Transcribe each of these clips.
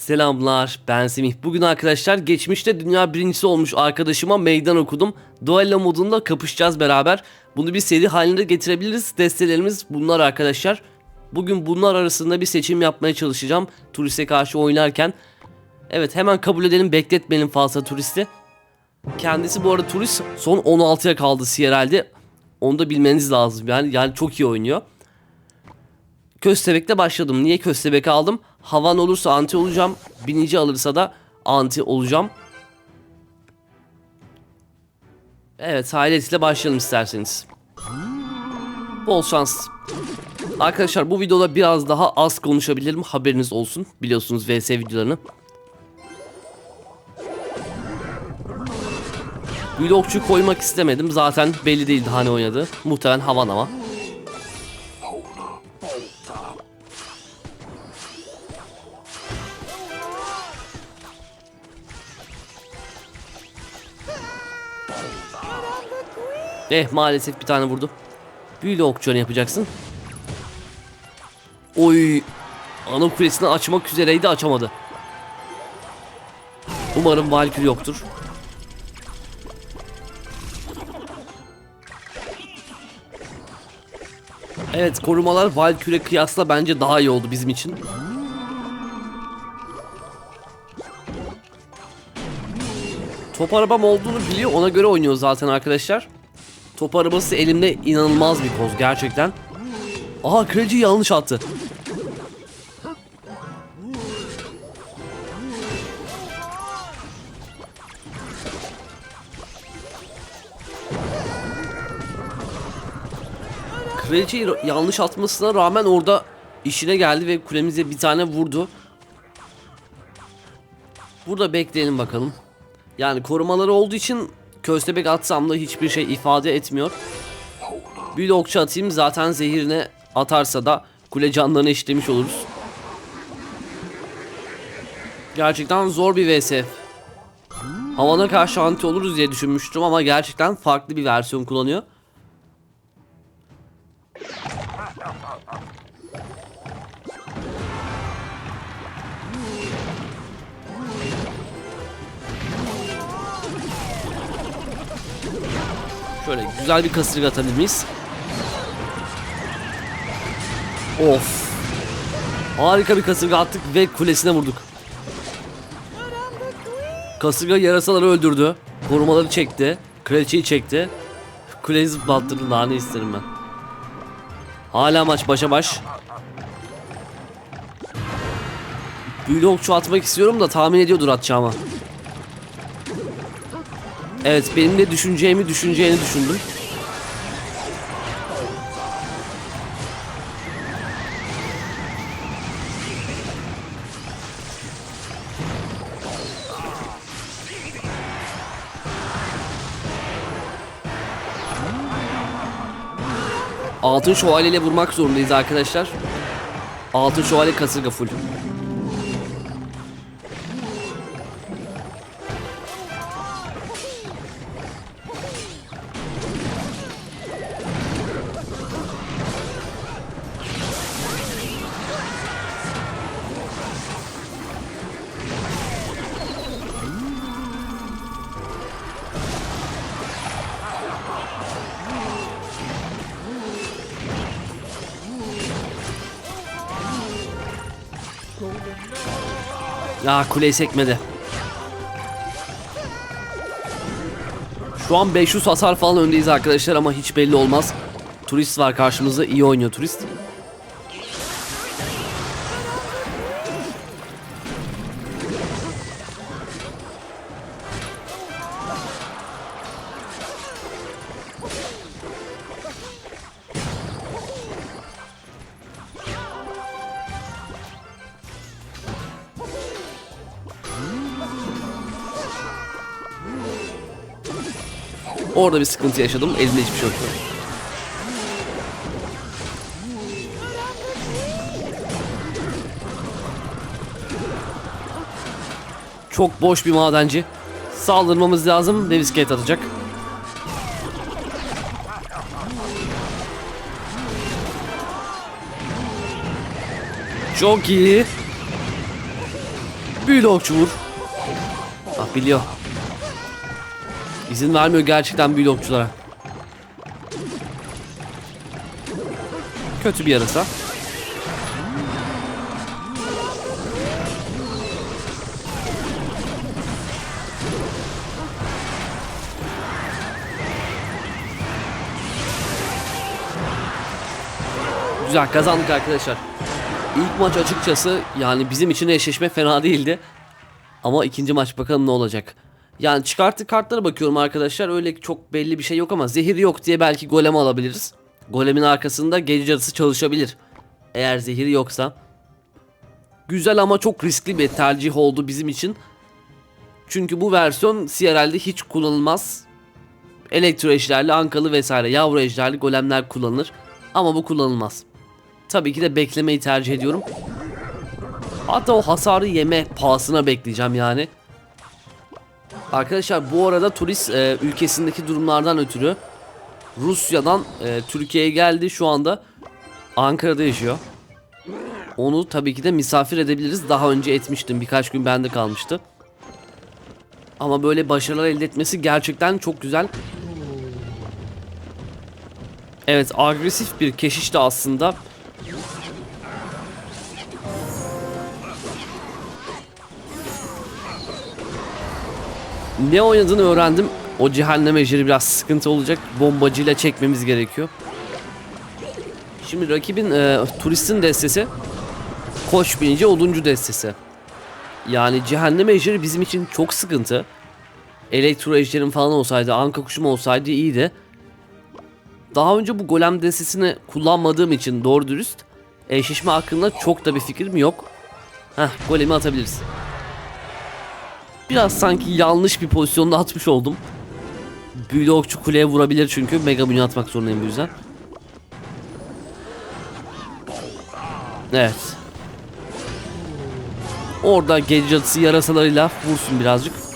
Selamlar ben Semih. Bugün arkadaşlar geçmişte dünya birincisi olmuş arkadaşıma meydan okudum. Duello modunda kapışacağız beraber. Bunu bir seri halinde getirebiliriz. Destelerimiz bunlar arkadaşlar. Bugün bunlar arasında bir seçim yapmaya çalışacağım. Turiste karşı oynarken. Evet hemen kabul edelim bekletmeyelim fazla turisti. Kendisi bu arada turist son 16'ya kaldı Sierral'de. Onu da bilmeniz lazım yani. Yani çok iyi oynuyor. Köstebek'te başladım. Niye köstebek aldım? Havan olursa anti olacağım. Binici alırsa da anti olacağım. Evet Hayret ile başlayalım isterseniz. Bol şans. Arkadaşlar bu videoda biraz daha az konuşabilirim. Haberiniz olsun. Biliyorsunuz VS videolarını. Vlogçu koymak istemedim. Zaten belli değildi hani oynadı. Muhtemelen Havan ama. Eh maalesef bir tane vurdu. Büyülü okçuları yapacaksın. Oy. Ana kulesini açmak üzereydi açamadı. Umarım Valkyrie yoktur. Evet korumalar Valkyrie kıyasla bence daha iyi oldu bizim için. Top arabam olduğunu biliyor ona göre oynuyor zaten arkadaşlar. Top arabası elimde inanılmaz bir koz gerçekten. Aha kraliçe yanlış attı. Kraliçeyi ra- yanlış atmasına rağmen orada işine geldi ve kulemize bir tane vurdu. Burada bekleyelim bakalım. Yani korumaları olduğu için köstebek atsam da hiçbir şey ifade etmiyor. Bir okçu atayım zaten zehirine atarsa da kule canlarını eşitlemiş oluruz. Gerçekten zor bir vs. Havana karşı anti oluruz diye düşünmüştüm ama gerçekten farklı bir versiyon kullanıyor. Şöyle güzel bir kasırga atabilir miyiz? Of. Harika bir kasırga attık ve kulesine vurduk. Kasırga yarasaları öldürdü. Korumaları çekti. Kraliçeyi çekti. Kuleyi zıplattırdı daha ne isterim ben. Hala maç başa baş. Büyülü okçu atmak istiyorum da tahmin ediyordur atacağımı. Evet benim de düşüneceğimi düşüneceğini düşündüm. Altın şövalyeyle vurmak zorundayız arkadaşlar. Altın şövalye kasırga full. Ya kuleyi sekmedi. Şu an 500 hasar falan öndeyiz arkadaşlar ama hiç belli olmaz. Turist var karşımızda iyi oynuyor turist. Orada bir sıkıntı yaşadım. Elimde hiçbir şey yoktu. Çok boş bir madenci. Saldırmamız lazım. Deviskate atacak. Çok iyi. Büyülü okçu vur. Bak biliyor. İzin vermiyor gerçekten büyülü okçulara. Kötü bir yarasa. Güzel kazandık arkadaşlar. İlk maç açıkçası yani bizim için eşleşme fena değildi. Ama ikinci maç bakalım ne olacak. Yani çıkarttık kartlara bakıyorum arkadaşlar. Öyle çok belli bir şey yok ama zehir yok diye belki golem alabiliriz. Golemin arkasında gece cadısı çalışabilir. Eğer zehiri yoksa. Güzel ama çok riskli bir tercih oldu bizim için. Çünkü bu versiyon CRL'de hiç kullanılmaz. Elektro ejderli, ankalı vesaire yavru ejderli golemler kullanılır. Ama bu kullanılmaz. Tabii ki de beklemeyi tercih ediyorum. Hatta o hasarı yeme pahasına bekleyeceğim yani. Arkadaşlar bu arada turist e, ülkesindeki durumlardan ötürü Rusya'dan e, Türkiye'ye geldi şu anda Ankara'da yaşıyor. Onu tabii ki de misafir edebiliriz. Daha önce etmiştim. Birkaç gün bende kalmıştı. Ama böyle başarılar elde etmesi gerçekten çok güzel. Evet agresif bir keşiş de aslında. Ne oynadığını öğrendim. O cehennem ejderi biraz sıkıntı olacak. Bombacıyla çekmemiz gerekiyor. Şimdi rakibin e, turistin destesi koç binici oduncu destesi. Yani cehennem ejderi bizim için çok sıkıntı. Elektro ejderim falan olsaydı, anka kuşum olsaydı iyiydi. Daha önce bu golem destesini kullanmadığım için doğru dürüst eşleşme hakkında çok da bir fikrim yok. Heh golemi atabiliriz. Biraz sanki yanlış bir pozisyonda atmış oldum. Büyülü okçu kuleye vurabilir çünkü mega minyon atmak zorundayım bu yüzden. Evet. Orada cadısı yarasalarıyla vursun birazcık.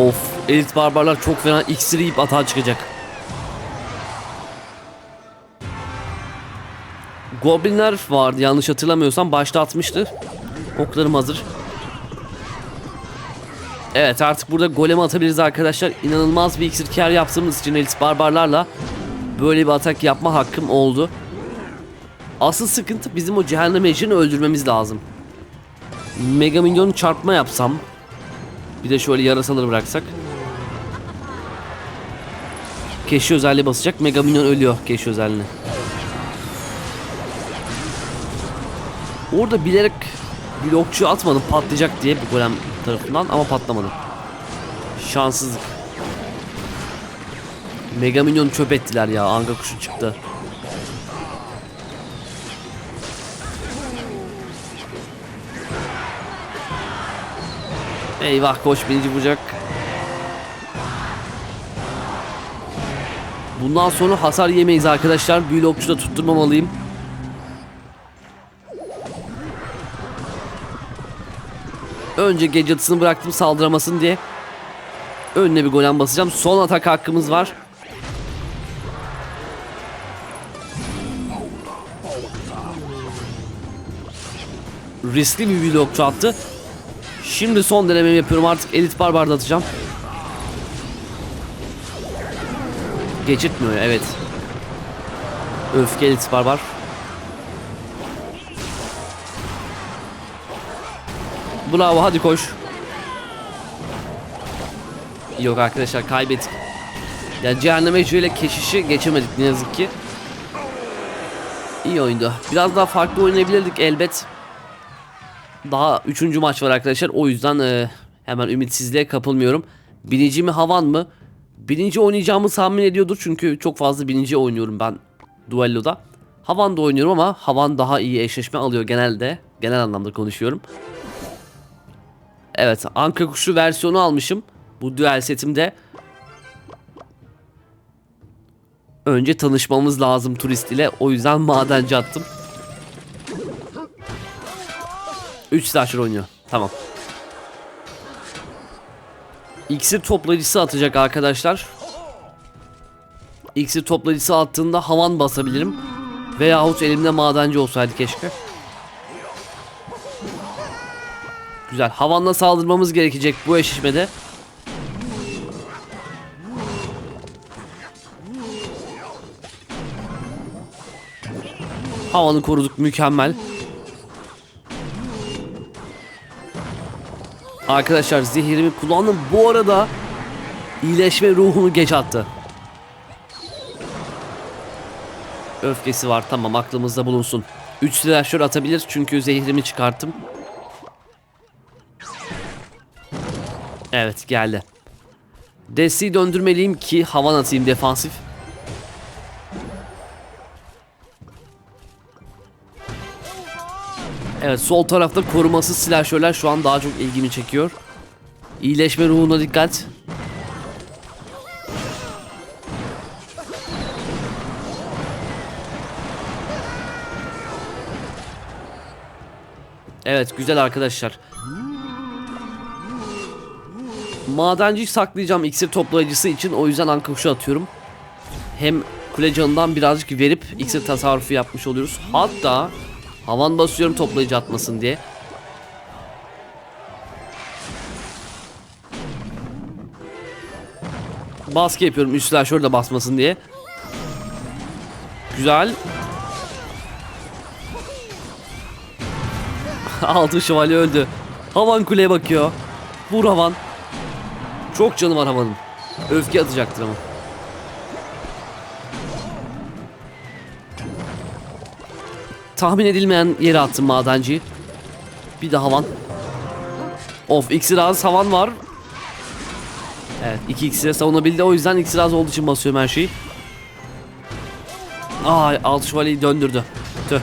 Of elit barbarlar çok fena iksir yiyip atağa çıkacak. Goblinler vardı yanlış hatırlamıyorsam başta atmıştı. Oklarım hazır. Evet artık burada golemi atabiliriz arkadaşlar. İnanılmaz bir iksir kar yaptığımız için elit barbarlarla böyle bir atak yapma hakkım oldu. Asıl sıkıntı bizim o cehennem ejderini öldürmemiz lazım. Mega Minyon çarpma yapsam bir de şöyle yarasaları bıraksak. Keşi özelliği basacak. Mega Minyon ölüyor keşi özelliğine. Orada bilerek blokçu atmadım patlayacak diye bir golem tarafından ama patlamadı. Şanssızlık. Mega Minyon çöp ettiler ya. Anga kuşu çıktı. Eyvah koş binici vuracak. Bundan sonra hasar yemeyiz arkadaşlar. Büyülü okçu da tutturmamalıyım. Önce gadget'ını bıraktım saldıramasın diye. Önüne bir golem basacağım. Son atak hakkımız var. Riskli bir okçu attı. Şimdi son denememi yapıyorum artık elit barbarda atacağım. Geçitmiyor evet. Öfke elit barbar. Bravo hadi koş. Yok arkadaşlar kaybettik. Yani cehenneme ile keşişi geçemedik ne yazık ki. İyi oyundu. Biraz daha farklı oynayabilirdik elbet. Daha üçüncü maç var arkadaşlar. O yüzden e, hemen ümitsizliğe kapılmıyorum. Birinci mi havan mı? Birinci oynayacağımı tahmin ediyordur. Çünkü çok fazla birinci oynuyorum ben duelloda. Havan da oynuyorum ama Havan daha iyi eşleşme alıyor genelde. Genel anlamda konuşuyorum. Evet Anka kuşu versiyonu almışım. Bu duel setimde. Önce tanışmamız lazım turist ile. O yüzden madenci attım. 3 slasher oynuyor. Tamam. İksir toplayıcısı atacak arkadaşlar. İksir toplayıcısı attığında havan basabilirim. Veyahut elimde madenci olsaydı keşke. Güzel. Havanla saldırmamız gerekecek bu eşleşmede. Havanı koruduk mükemmel. Arkadaşlar zehirimi kullandım. Bu arada iyileşme ruhunu geç attı. Öfkesi var tamam aklımızda bulunsun. 3 slasher atabilir çünkü zehrimi çıkarttım. Evet geldi. Desteği döndürmeliyim ki havan atayım defansif. Evet sol tarafta korumasız silahşörler şu an daha çok ilgimi çekiyor. İyileşme ruhuna dikkat. Evet güzel arkadaşlar. Madenci saklayacağım iksir toplayıcısı için o yüzden anka kuşu atıyorum. Hem kule canından birazcık verip iksir tasarrufu yapmış oluyoruz. Hatta havan basıyorum toplayıcı atmasın diye. Baskı yapıyorum üstler şurada basmasın diye. Güzel. Altın şövalye öldü. Havan kuleye bakıyor. Vur havan. Çok canı var havanın. Öfke atacaktır ama. Tahmin edilmeyen yere attım madenciyi. Bir de havan. Of iksir ağzı havan var. Evet iki iksire savunabildi o yüzden iksir ağzı olduğu için basıyorum her şeyi. Ay altı şövalyeyi döndürdü. Tüh.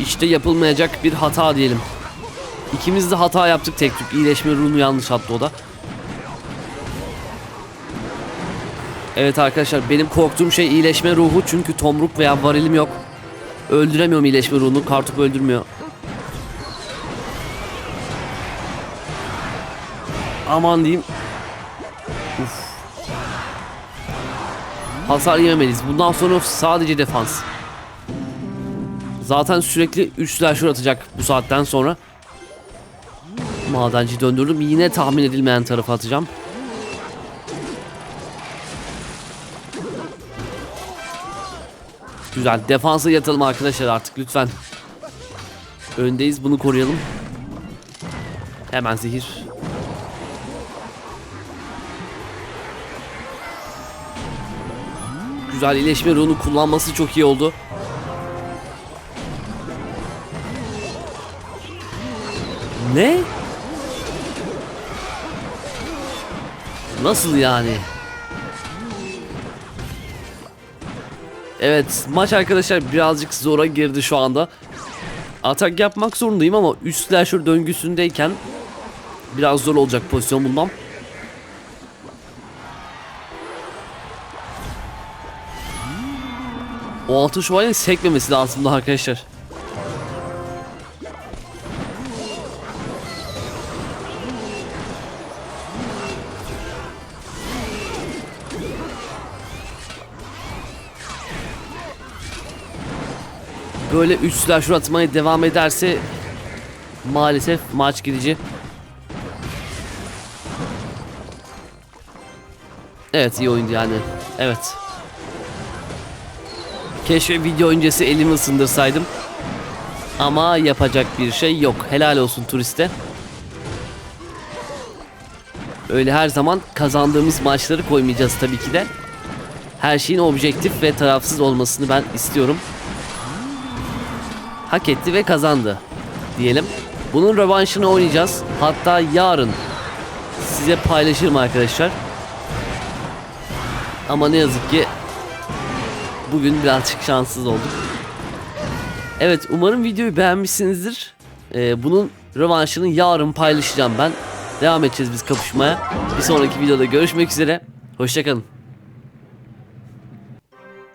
İşte yapılmayacak bir hata diyelim. İkimiz de hata yaptık tek tük. İyileşme ruhunu yanlış attı o da. Evet arkadaşlar benim korktuğum şey iyileşme ruhu çünkü tomruk veya varilim yok. Öldüremiyorum iyileşme ruhunu. Kartup öldürmüyor. Aman diyeyim. Uf. Hasar yememeliyiz. Bundan sonra sadece defans. Zaten sürekli 3 slasher atacak bu saatten sonra. Madenci döndürdüm. Yine tahmin edilmeyen tarafa atacağım. Güzel. Defansa yatalım arkadaşlar artık lütfen. Öndeyiz. Bunu koruyalım. Hemen zehir. Güzel iyileşme ruhunu kullanması çok iyi oldu. Ne? Nasıl yani? Evet maç arkadaşlar birazcık zora girdi şu anda. Atak yapmak zorundayım ama üst slasher döngüsündeyken biraz zor olacak pozisyon bulmam. O altı şövalyenin sekmemesi lazımdı arkadaşlar. Böyle 3 slasher atmaya devam ederse maalesef maç gidici. Evet iyi oyundu yani. Evet. Keşke video öncesi elimi ısındırsaydım. Ama yapacak bir şey yok. Helal olsun turiste. Öyle her zaman kazandığımız maçları koymayacağız tabii ki de. Her şeyin objektif ve tarafsız olmasını ben istiyorum. Hak etti ve kazandı diyelim. Bunun rövanşını oynayacağız. Hatta yarın size paylaşırım arkadaşlar. Ama ne yazık ki bugün birazcık şanssız olduk. Evet umarım videoyu beğenmişsinizdir. Ee, bunun rövanşını yarın paylaşacağım ben. Devam edeceğiz biz kapışmaya. Bir sonraki videoda görüşmek üzere. Hoşçakalın.